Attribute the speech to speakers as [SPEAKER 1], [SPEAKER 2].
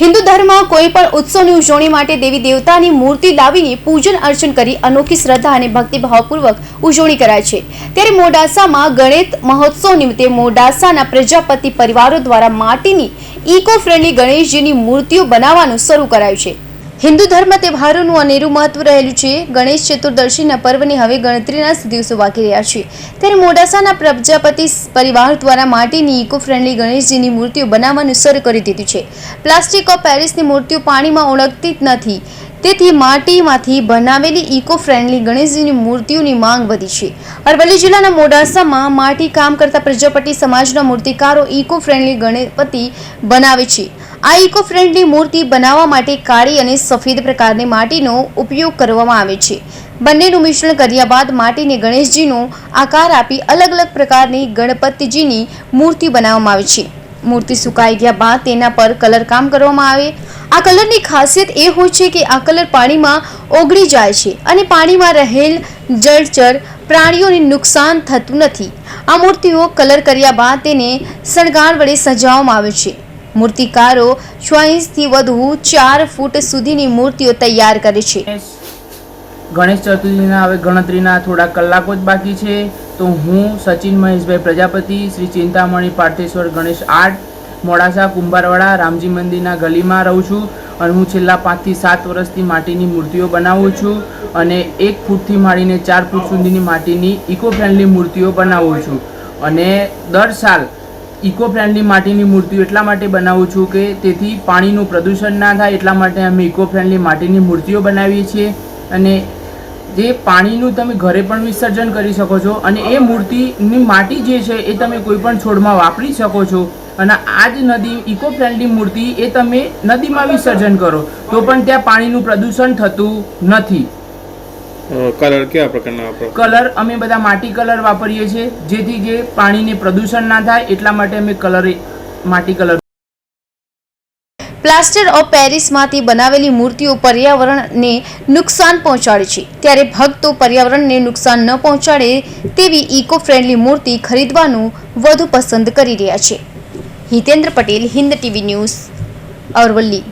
[SPEAKER 1] હિન્દુ ધર્મમાં કોઈ પણ ઉત્સવની ઉજવણી માટે દેવી દેવતાની મૂર્તિ લાવીને પૂજન અર્ચન કરી અનોખી શ્રદ્ધા અને ભક્તિભાવપૂર્વક ઉજવણી કરાય છે. ત્યારે મોડાસામાં ગણેશ મહોત્સવ નિમિત્તે મોડાસાના પ્રજાપતિ પરિવારો દ્વારા માટીની ઇકો ફ્રેન્ડલી ગણેશજીની મૂર્તિઓ બનાવવાનું શરૂ કરાયું છે. હિન્દુ ધર્મ તહેવારોનું અનેરું મહત્વ રહેલું છે. ગણેશ ચતુર્દશીના પર્વની હવે ગણતરીના દિવસો બાકી રહ્યા છે. ત્યારે મોડાસાના પ્રજાપતિ પરિવાર દ્વારા માટીની ઇકો ફ્રેન્ડલી ગણેશજીની મૂર્તિઓ બનાવવાનું શરૂ કરી દીધું છે. પ્લાસ્ટિક ઓફ પેરિસની મૂર્તિઓ પાણીમાં ઓળખતી જ નથી. તેથી માટીમાંથી બનાવેલી ઇકો ફ્રેન્ડલી ગણેશજીની મૂર્તિઓની માંગ વધી છે. અરવલ્લી જિલ્લાના મોડાસામાં માટી કામ કરતા પ્રજાપતિ સમાજના મૂર્તિકારો ઇકો ફ્રેન્ડલી ગણપતિ બનાવે છે. આ ઇકો ફ્રેન્ડલી મૂર્તિ બનાવવા માટે કાળી અને સફેદ પ્રકારની માટીનો ઉપયોગ કરવામાં આવે છે. બંનેનું મિશ્રણ કર્યા બાદ માટીને ગણેશજીનો આકાર આપી અલગ અલગ પ્રકારની ગણપતિજીની મૂર્તિ બનાવવામાં આવે છે. મૂર્તિ સુકાઈ ગયા બાદ તેના પર કલર કામ કરવામાં આવે. આ કલરની ખાસિયત એ હોય છે કે આ કલર પાણીમાં ઓગળી જાય છે અને પાણીમાં રહેલ જળચર પ્રાણીઓને નુકસાન થતું નથી. આ મૂર્તિઓ કલર કર્યા બાદ તેને શણગાર વડે સજાવવામાં આવે છે. મૂર્તિકારો ચોઈસથી વધુ ચાર ફૂટ સુધીની મૂર્તિઓ તૈયાર કરે છે.
[SPEAKER 2] ગણેશ ચતુર્થીના હવે ગણતરીના થોડા કલાકો જ બાકી છે. તો હું સચિન મહેશભાઈ પ્રજાપતિ, શ્રી ચિંતામણી પાર્થેશ્વર ગણેશ આર્ટ, મોડાસા, કુંભારવાડા, રામજી મંદિરના ગલીમાં રહું છું અને હું છેલ્લા પાંચથી સાત વર્ષથી માટીની મૂર્તિઓ બનાવું છું અને એક ફૂટથી માંડીને ચાર ફૂટ સુધીની માટીની ઇકો ફ્રેન્ડલી મૂર્તિઓ બનાવું છું. અને દર સાલ ઇકો ફ્રેન્ડલી માટીની મૂર્તિઓ એટલા માટે બનાવું છું કે તેથી પાણીનું પ્રદૂષણ ના થાય એટલા માટે અમે ઇકો ફ્રેન્ડલી માટીની મૂર્તિઓ બનાવીએ છીએ. અને જે પાણીનું તમે ઘરે પણ વિસર્જન કરી શકો છો અને એ મૂર્તિની માટી જે છે એ તમે કોઈ પણ છોડમાં વાપરી શકો છો. અને આ જ નદી ઇકો ફ્રેન્ડલી મૂર્તિ એ તમે નદીમાં વિસર્જન કરો. તો પણ ત્યાં પાણીનું પ્રદૂષણ થતું નથી.
[SPEAKER 3] કલર કયા પ્રકારના વાપરો?
[SPEAKER 2] કલર અમે બધા માટી કલર વાપરીએ છીએ જેથી જે પાણીને પ્રદૂષણ ના થાય એટલા માટે અમે કલર માટી કલર
[SPEAKER 1] પ્લાસ્ટર ઓફ પેરિસમાંથી બનાવેલી મૂર્તિઓ પર્યાવરણને નુકસાન પહોંચાડે છે. ત્યારે ભક્તો પર્યાવરણને નુકસાન ન પહોંચાડે તેવી ઇકો ફ્રેન્ડલી મૂર્તિ ખરીદવાનું વધુ પસંદ કરી રહ્યા છે. Hitendra Patel Hind TV news Aravalli.